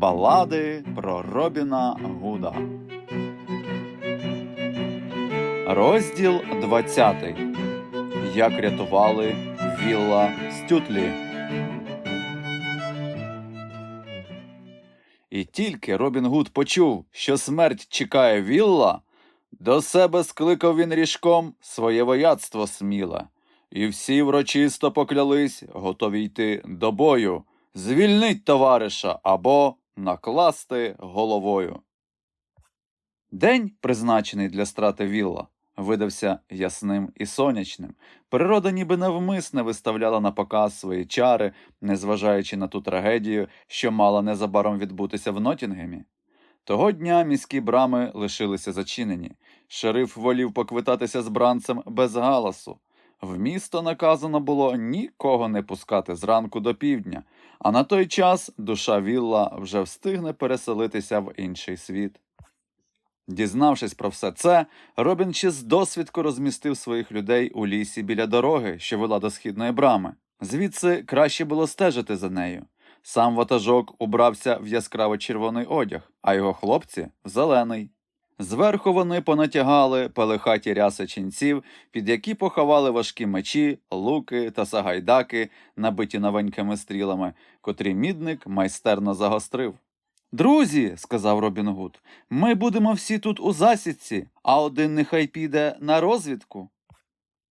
Балади про Робіна Гуда. Розділ 20. Як рятували Вілла Стютлі. І тільки Робін Гуд почув, що смерть чекає Вілла, до себе скликав він ріжком своє вояцтво сміле, і всі врочисто поклялись, готові йти до бою, звільнить товариша або накласти головою. День, призначений для страти Вілла, видався ясним і сонячним. Природа ніби навмисне виставляла на показ свої чари, незважаючи на ту трагедію, що мала незабаром відбутися в Нотінгемі. Того дня міські брами лишилися зачинені. Шериф волів поквитатися з бранцем без галасу. В місто наказано було нікого не пускати зранку до півдня, а на той час душа Вілла вже встигне переселитися в інший світ. Дізнавшись про все це, Робін ще з досвідку розмістив своїх людей у лісі біля дороги, що вела до східної брами. Звідси краще було стежити за нею. Сам ватажок убрався в яскраво червоний одяг, а його хлопці в зелений. Зверху вони понатягали пелехаті ряси ченців, під які поховали важкі мечі, луки та сагайдаки, набиті новенькими стрілами, котрі мідник майстерно загострив. Друзі, сказав Робін Гуд, ми будемо всі тут у засідці, а один нехай піде на розвідку.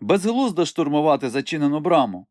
Безглуздо штурмувати зачинену браму.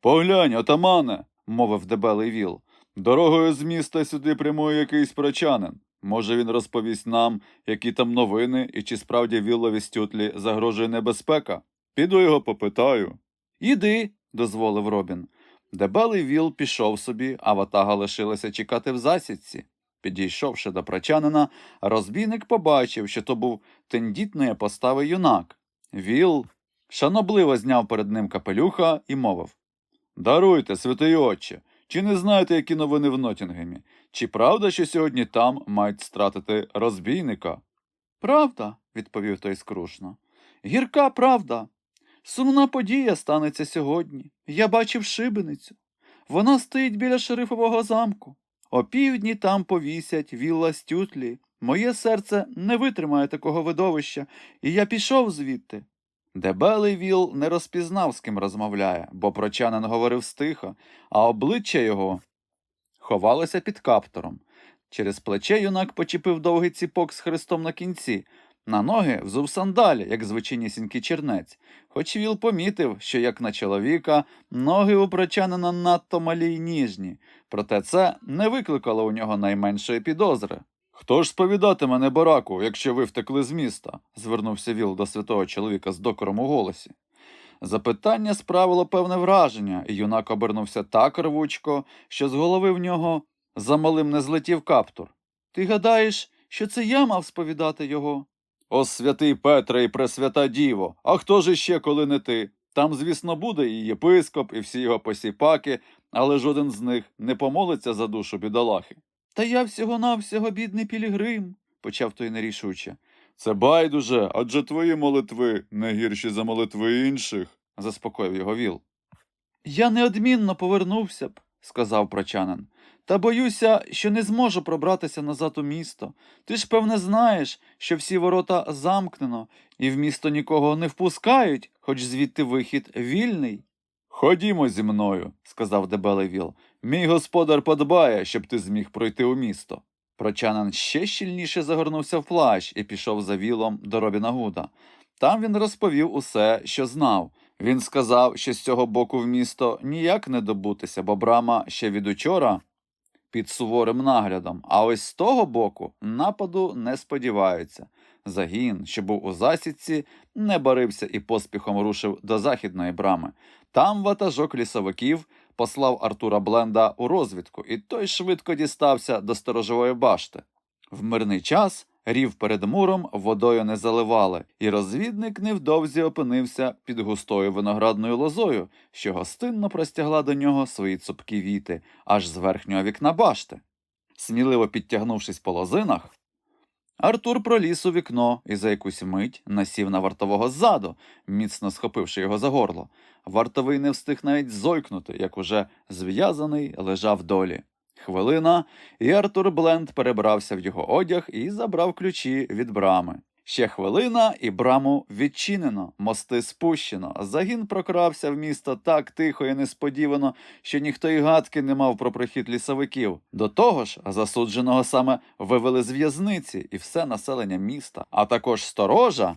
Поглянь, отамане, мовив дебелий віл. Дорогою з міста сюди прямує якийсь прочанин. Може, він розповість нам, які там новини і чи справді Віллові Стютлі загрожує небезпека? Піду його попитаю. Іди, дозволив Робін. Дебелий віл пішов собі, а ватага лишилася чекати в засідці. Підійшовши до прочанина, розбійник побачив, що то був тендітної постави юнак. Віл шанобливо зняв перед ним капелюха і мовив Даруйте, святий отче, чи не знаєте, які новини в Нотінгемі? Чи правда, що сьогодні там мають стратити розбійника? Правда, відповів той скрушно. Гірка правда. Сумна подія станеться сьогодні. Я бачив шибеницю. Вона стоїть біля шерифового замку. О півдні там повісять вілла стютлі. Моє серце не витримає такого видовища, і я пішов звідти. Дебелий віл не розпізнав, з ким розмовляє, бо прочанин говорив стиха, а обличчя його ховалося під каптуром. Через плече юнак почепив довгий ціпок з хрестом на кінці, на ноги взув сандалі, як звичайнісінький чернець, хоч віл помітив, що, як на чоловіка, ноги у прочанина надто малі й ніжні, проте це не викликало у нього найменшої підозри. Хто ж сповідатиме небараку, якщо ви втекли з міста? звернувся Віл до святого чоловіка з докором у голосі. Запитання справило певне враження, і юнак обернувся так рвучко, що з голови в нього замалим не злетів каптур. Ти гадаєш, що це я мав сповідати його? О, святий Петре і пресвята Діво, а хто ж іще, коли не ти? Там, звісно, буде і єпископ, і всі його посіпаки, але жоден з них не помолиться за душу бідолахи. Та я всього навсього бідний пілігрим, почав той нерішуче. Це байдуже, адже твої молитви не гірші за молитви інших, заспокоїв його віл. Я неодмінно повернувся б, сказав прочанин, та боюся, що не зможу пробратися назад у місто. Ти ж, певне, знаєш, що всі ворота замкнено, і в місто нікого не впускають, хоч звідти вихід вільний. Ходімо зі мною, сказав дебелий віл. Мій господар подбає, щоб ти зміг пройти у місто. Прочанин ще щільніше загорнувся в плащ і пішов за вілом до Робіна Гуда. Там він розповів усе, що знав. Він сказав, що з цього боку в місто ніяк не добутися, бо брама ще від учора під суворим наглядом, а ось з того боку нападу не сподіваються. Загін, що був у засідці, не барився і поспіхом рушив до західної брами. Там ватажок лісовиків послав Артура Бленда у розвідку, і той швидко дістався до сторожової башти. В мирний час рів перед муром водою не заливали, і розвідник невдовзі опинився під густою виноградною лозою, що гостинно простягла до нього свої цупкі віти, аж з верхнього вікна башти. Сміливо підтягнувшись по лозинах, Артур проліз у вікно і за якусь мить насів на вартового ззаду, міцно схопивши його за горло. Вартовий не встиг навіть зойкнути, як уже зв'язаний лежав долі. Хвилина, і Артур Бленд перебрався в його одяг і забрав ключі від брами. Ще хвилина, і браму відчинено, мости спущено. Загін прокрався в місто так тихо і несподівано, що ніхто й гадки не мав про прихід лісовиків. До того ж, засудженого саме вивели з в'язниці і все населення міста, а також сторожа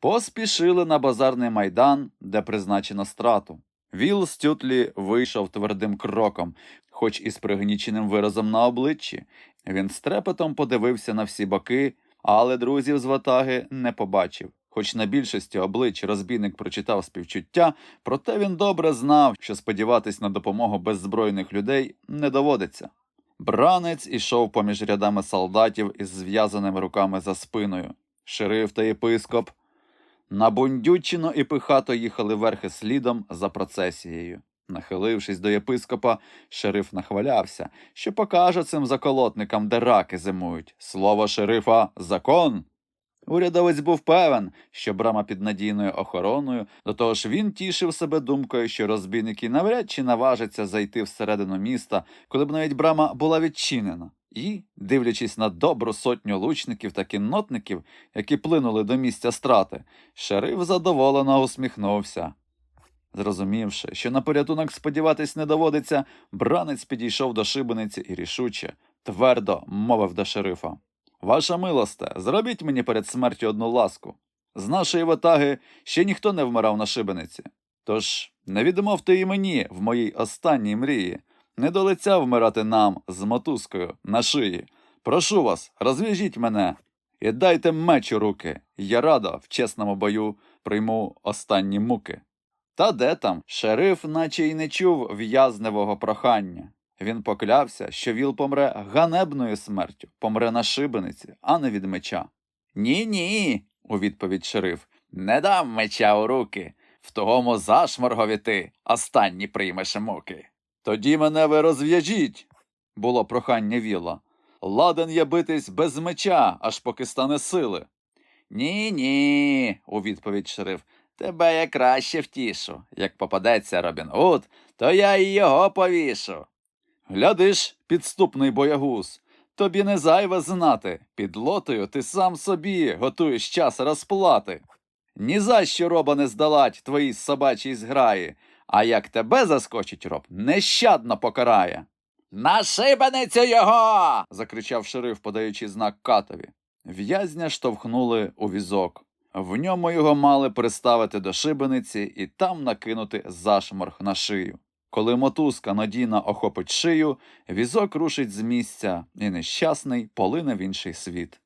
поспішили на базарний майдан, де призначено страту. Віл з тютлі вийшов твердим кроком, хоч і з пригніченим виразом на обличчі. Він з трепетом подивився на всі боки, але друзів з ватаги не побачив. Хоч на більшості облич розбійник прочитав співчуття, проте він добре знав, що сподіватись на допомогу беззбройних людей не доводиться. Бранець ішов поміж рядами солдатів із зв'язаними руками за спиною. Шериф та єпископ набундючено і пихато їхали верхи слідом за процесією. Нахилившись до єпископа, шериф нахвалявся, що покаже цим заколотникам, де раки зимують. Слово шерифа закон. Урядовець був певен, що брама під надійною охороною, до того ж він тішив себе думкою, що розбійники навряд чи наважаться зайти всередину міста, коли б навіть брама була відчинена. І, дивлячись на добру сотню лучників та кіннотників, які плинули до місця страти, шериф задоволено усміхнувся. Зрозумівши, що на порятунок сподіватись не доводиться, бранець підійшов до шибениці і рішуче, твердо мовив до шерифа. Ваша милосте, зробіть мені перед смертю одну ласку. З нашої ватаги ще ніхто не вмирав на шибениці. Тож не відмовте і мені в моїй останній мрії. Не до лиця вмирати нам з мотузкою на шиї. Прошу вас, розв'яжіть мене і дайте меч у руки. Я радо в чесному бою прийму останні муки. Та де там? Шериф наче й не чув в'язневого прохання. Він поклявся, що віл помре ганебною смертю, помре на шибениці, а не від меча. Ні, ні, у відповідь шериф. Не дам меча у руки. В того зашморгові ти останні приймеш муки. Тоді мене ви розв'яжіть, було прохання віла. Ладен я битись без меча, аж поки стане сили. Ні, ні, у відповідь шериф. Тебе я краще втішу. Як попадеться Робін Гуд, то я й його повішу. Глядиш, підступний боягуз, тобі не зайве знати. Під лотою ти сам собі готуєш час розплати. Ні за що роба не здалать твої собачій зграї, а як тебе заскочить роб, нещадно покарає. На шибеницю його. закричав шериф, подаючи знак катові. В'язня штовхнули у візок. В ньому його мали приставити до шибениці і там накинути зашморг на шию. Коли мотузка надійно охопить шию, візок рушить з місця, і нещасний полине в інший світ.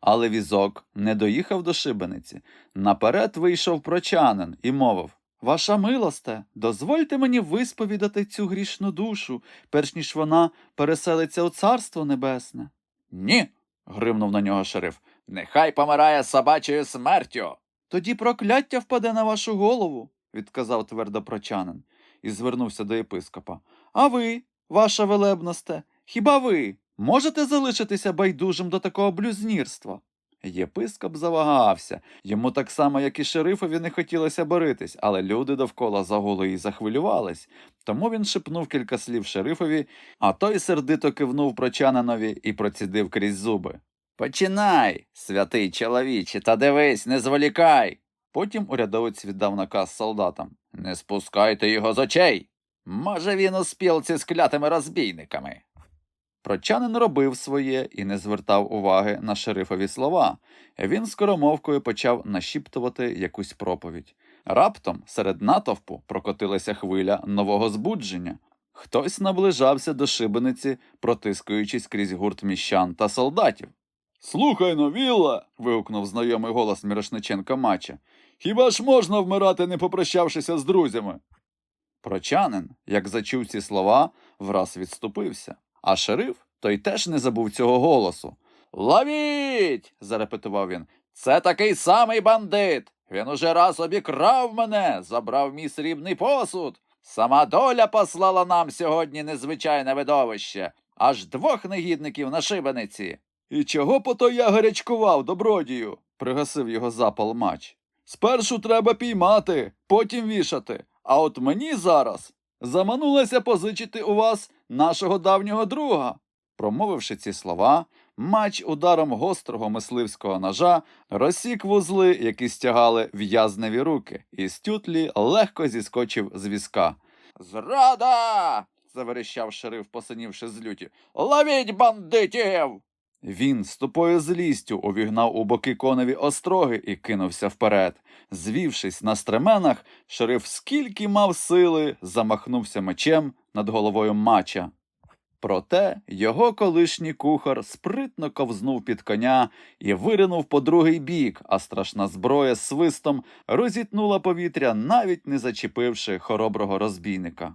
Але візок не доїхав до шибениці. Наперед вийшов прочанин і мовив Ваша милосте, дозвольте мені висповідати цю грішну душу, перш ніж вона переселиться у царство небесне. Ні. гримнув на нього шериф. Нехай помирає собачою смертю. Тоді прокляття впаде на вашу голову, відказав твердо прочанин і звернувся до єпископа. А ви, ваша велебносте, хіба ви можете залишитися байдужим до такого блюзнірства? Єпископ завагався. Йому так само, як і шерифові, не хотілося боритись, але люди довкола загули і захвилювались. Тому він шепнув кілька слів шерифові, а той сердито кивнув прочанинові і процідив крізь зуби. Починай, святий чоловіче, та дивись, не зволікай. Потім урядовець віддав наказ солдатам Не спускайте його з очей. Може, він у спілці з клятими розбійниками. Прочанин робив своє і не звертав уваги на шерифові слова. Він скоромовкою почав нашіптувати якусь проповідь. Раптом серед натовпу прокотилася хвиля нового збудження. Хтось наближався до шибениці, протискуючись крізь гурт міщан та солдатів. Слухай но, Вілла. вигукнув знайомий голос Мірошниченка Мача. Хіба ж можна вмирати, не попрощавшися з друзями? Прочанин, як зачув ці слова, враз відступився. А шериф той теж не забув цього голосу. Ловіть. зарепетував він. Це такий самий бандит. Він уже раз обікрав мене, забрав мій срібний посуд. Сама доля послала нам сьогодні незвичайне видовище, аж двох негідників на шибениці. І чого по то я гарячкував, добродію? пригасив його запал мач. Спершу треба піймати, потім вішати, а от мені зараз Заманулася позичити у вас нашого давнього друга. Промовивши ці слова, мач ударом гострого мисливського ножа розсік вузли, які стягали в'язневі руки, і стютлі легко зіскочив з візка. Зрада. заверещав шериф, посинівши з люті. Ловіть бандитів. Він з тупою злістю увігнав у боки коневі остроги і кинувся вперед. Звівшись на стременах, шериф, скільки мав сили, замахнувся мечем над головою мача. Проте його колишній кухар спритно ковзнув під коня і виринув по другий бік, а страшна зброя з свистом розітнула повітря, навіть не зачепивши хороброго розбійника.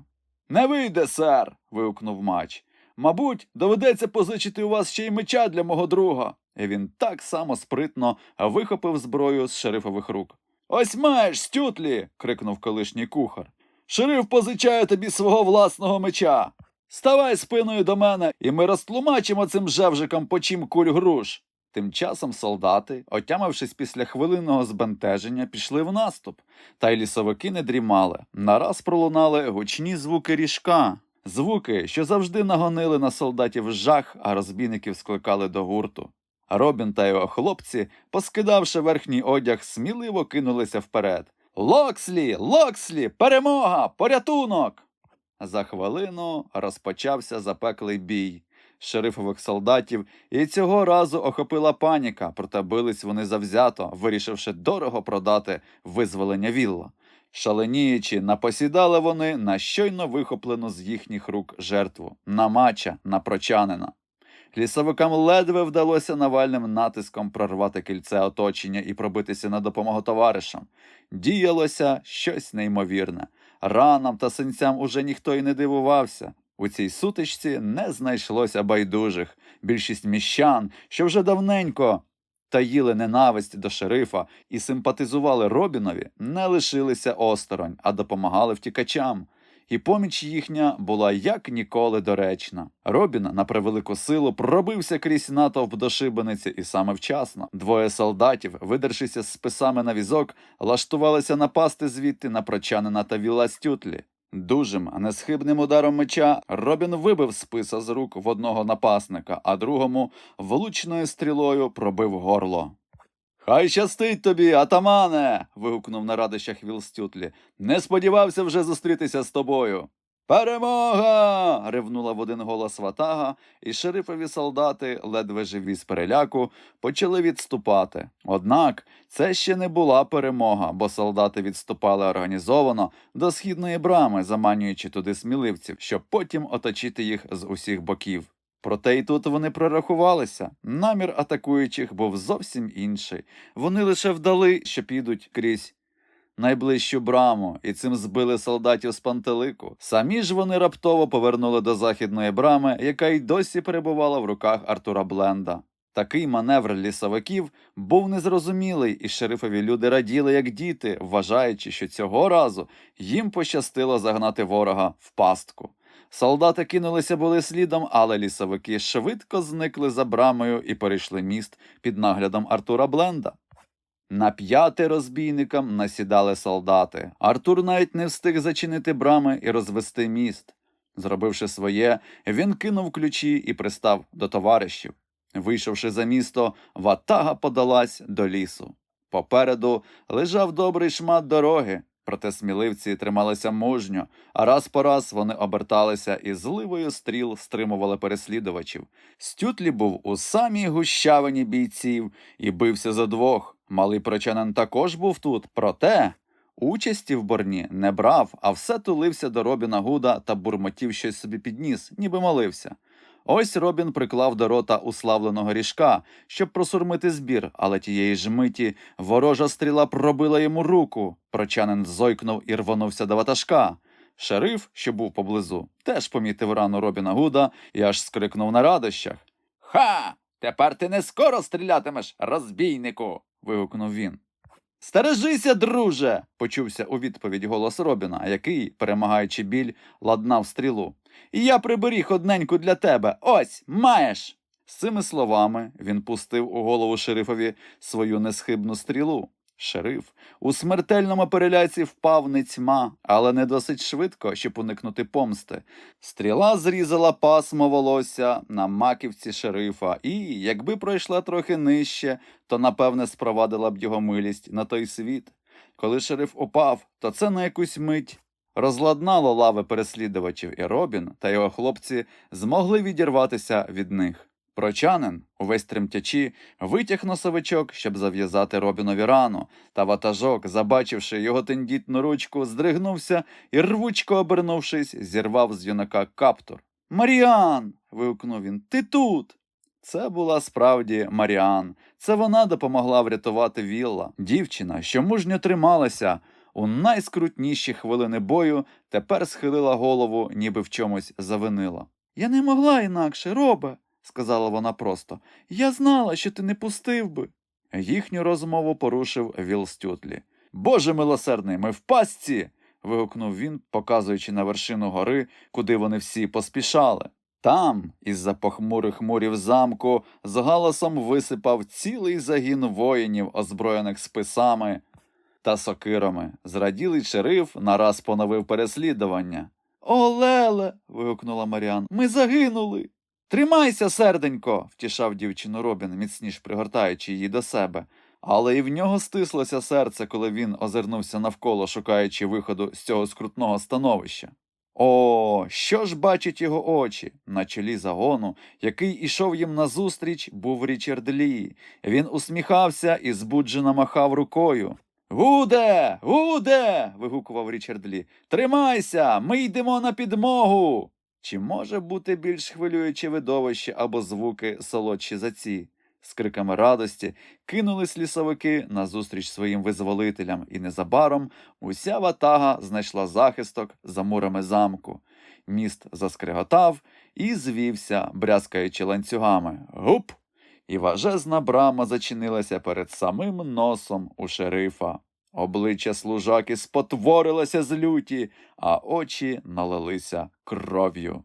Не вийде, сер. вигукнув мач. Мабуть, доведеться позичити у вас ще й меча для мого друга. І він так само спритно вихопив зброю з шерифових рук. Ось маєш, стютлі. крикнув колишній кухар. Шериф позичає тобі свого власного меча. Ставай спиною до мене, і ми розтлумачимо цим жевжикам по чим куль груш. Тим часом солдати, отямившись після хвилинного збентеження, пішли в наступ, та й лісовики не дрімали. Нараз пролунали гучні звуки ріжка, звуки, що завжди нагонили на солдатів жах, а розбійників скликали до гурту. Робін та його хлопці, поскидавши верхній одяг, сміливо кинулися вперед. Локслі, Локслі, перемога, порятунок! За хвилину розпочався запеклий бій шерифових солдатів, і цього разу охопила паніка, проте бились вони завзято, вирішивши дорого продати визволення вілла. Шаленіючи, напосідали вони на щойно вихоплену з їхніх рук жертву на мача, на прочанина. Лісовикам ледве вдалося навальним натиском прорвати кільце оточення і пробитися на допомогу товаришам. Діялося щось неймовірне. Ранам та синцям уже ніхто й не дивувався. У цій сутичці не знайшлося байдужих. Більшість міщан, що вже давненько таїли ненависть до шерифа і симпатизували Робінові, не лишилися осторонь, а допомагали втікачам. І поміч їхня була як ніколи доречна. Робін, на превелику силу, пробився крізь натовп до шибениці і саме вчасно. Двоє солдатів, видершися з списами на візок, лаштувалися напасти звідти на прочанина та віла стютлі. Дужим, несхибним ударом меча Робін вибив списа з рук в одного напасника, а другому влучною стрілою пробив горло. Хай щастить тобі, атамане. вигукнув на радощах Віл Стютлі. Не сподівався вже зустрітися з тобою. Перемога. ревнула в один голос ватага, і шерифові солдати, ледве живі з переляку, почали відступати. Однак це ще не була перемога, бо солдати відступали організовано до східної брами, заманюючи туди сміливців, щоб потім оточити їх з усіх боків. Проте й тут вони прорахувалися. Намір атакуючих був зовсім інший. Вони лише вдали, що підуть крізь найближчу браму, і цим збили солдатів з пантелику. Самі ж вони раптово повернули до західної брами, яка й досі перебувала в руках Артура Бленда. Такий маневр лісовиків був незрозумілий, і шерифові люди раділи, як діти, вважаючи, що цього разу їм пощастило загнати ворога в пастку. Солдати кинулися були слідом, але лісовики швидко зникли за брамою і перейшли міст під наглядом Артура Бленда. На п'яти розбійникам насідали солдати. Артур навіть не встиг зачинити брами і розвести міст. Зробивши своє, він кинув ключі і пристав до товаришів. Вийшовши за місто, ватага подалась до лісу. Попереду лежав добрий шмат дороги, проте сміливці трималися мужньо, а раз по раз вони оберталися і зливою стріл стримували переслідувачів. Стютлі був у самій гущавині бійців і бився за двох. Малий прочанин також був тут, проте участі в борні не брав, а все тулився до Робіна Гуда та бурмотів щось собі підніс, ніби молився. Ось Робін приклав до рота уславленого ріжка, щоб просурмити збір, але тієї ж миті ворожа стріла пробила йому руку. Прочанин зойкнув і рвонувся до ватажка. Шериф, що був поблизу, теж помітив рану Робіна Гуда і аж скрикнув на радощах. Ха! Тепер ти не скоро стрілятимеш, розбійнику. Вигукнув він. Стережися, друже. почувся у відповідь голос Робіна, який, перемагаючи біль, ладнав стрілу. І я приберіг одненьку для тебе. Ось, маєш. З цими словами він пустив у голову шерифові свою несхибну стрілу. Шериф у смертельному переляці впав нецьма, але не досить швидко, щоб уникнути помсти. Стріла зрізала пасмо волосся на маківці шерифа, і, якби пройшла трохи нижче, то напевне спровадила б його милість на той світ. Коли шериф упав, то це на якусь мить розладнало лави переслідувачів, і Робін та його хлопці змогли відірватися від них. Прочанин, увесь тремтячи, витяг носовичок, щоб зав'язати Робінові рану, та ватажок, забачивши його тендітну ручку, здригнувся і, рвучко обернувшись, зірвав з юнака каптур. Маріан. вигукнув він. Ти тут. Це була справді Маріан. Це вона допомогла врятувати Вілла. Дівчина, що мужньо трималася у найскрутніші хвилини бою, тепер схилила голову, ніби в чомусь завинила. Я не могла інакше, робе, сказала вона просто. Я знала, що ти не пустив би. Їхню розмову порушив Віл Стютлі. Боже милосердний, ми в пастці. вигукнув він, показуючи на вершину гори, куди вони всі поспішали. Там, із-за похмурих мурів замку, з галасом висипав цілий загін воїнів, озброєних списами та сокирами. Зраділий шериф нараз поновив переслідування. О, Леле. вигукнула Маріан. Ми загинули. Тримайся, серденько, втішав дівчину Робін, міцніш пригортаючи її до себе. Але і в нього стислося серце, коли він озирнувся навколо, шукаючи виходу з цього скрутного становища. О, що ж бачать його очі? На чолі загону, який ішов їм назустріч, був Річард Лі. Він усміхався і збуджено махав рукою. Гуде, гуде. вигукував Річард Лі. Тримайся, ми йдемо на підмогу. Чи може бути більш хвилююче видовище або звуки солодші за ці? З криками радості кинулись лісовики назустріч своїм визволителям, і незабаром уся ватага знайшла захисток за мурами замку. Міст заскриготав і звівся, брязкаючи ланцюгами. Гуп! І важезна брама зачинилася перед самим носом у шерифа. Обличчя служаки спотворилося з люті, а очі налилися кров'ю.